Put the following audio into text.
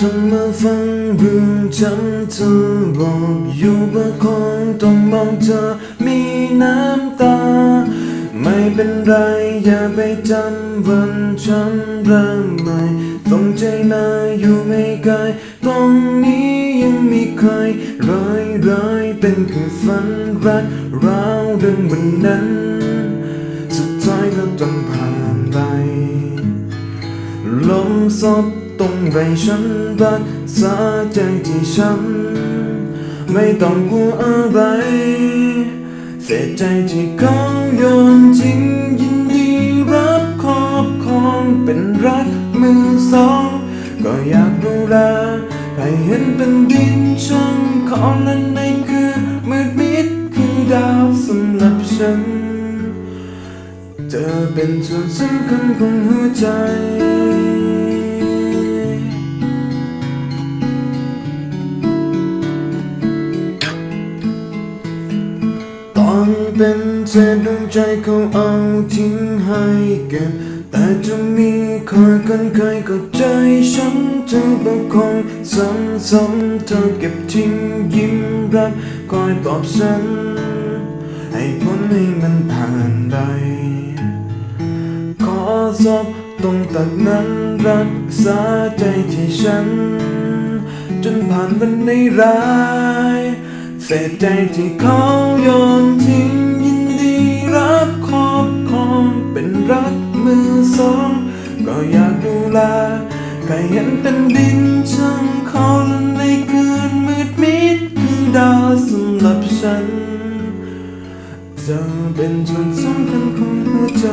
ทำมาฟังเรื่องฉันเธอบอกอยู่ว่าคงต้องมองเธอมีน้ำตา ไม่เป็นไรอย่าไปจำวันฉันเริ่มใหม่ต้องใจนาอยู่ไม่ไกลตรงนี้ยังมีใครร้อยร้อยเป็นแค่ฝันรักราวเรื่องวันนั้น สุดท้ายก็ต้องผ่านไปลมสด ตรงใบฉันรักษาใจที่ฉัน ไม่ต้องกลัวอะไร เสียใจที่เขาโยนทิ้งยินดีรับครอบครองเป็นรักมือสอง ก็อยากดูแลให้เห็นเป็นดินช่างของนั้นในคืนมืดมิดคือดาวสำหรับฉัน เธอเป็นส่วนสำคัญของหัวใจ เป็นเศษดวงใจเขาเอาทิ้งให้เก็บแต่จะมีคอยกันใครก็ใจฉันเธอบอกคอยซ้ำๆเธอเก็บทิ้งยิ้มรักคอยปลอบฉัน ให้พ้นให้มันผ่านไปขอศพตรงตักนั้นรักษาใจที่ฉัน จนผ่านวันในร้ายเศษใจที่เขาโยาก็เห็นเป็นดินช่างเขาแลในคืนมืดมิดคือดาวสำหรับฉันจะเป็นส่วนสำคัญของหัวใจ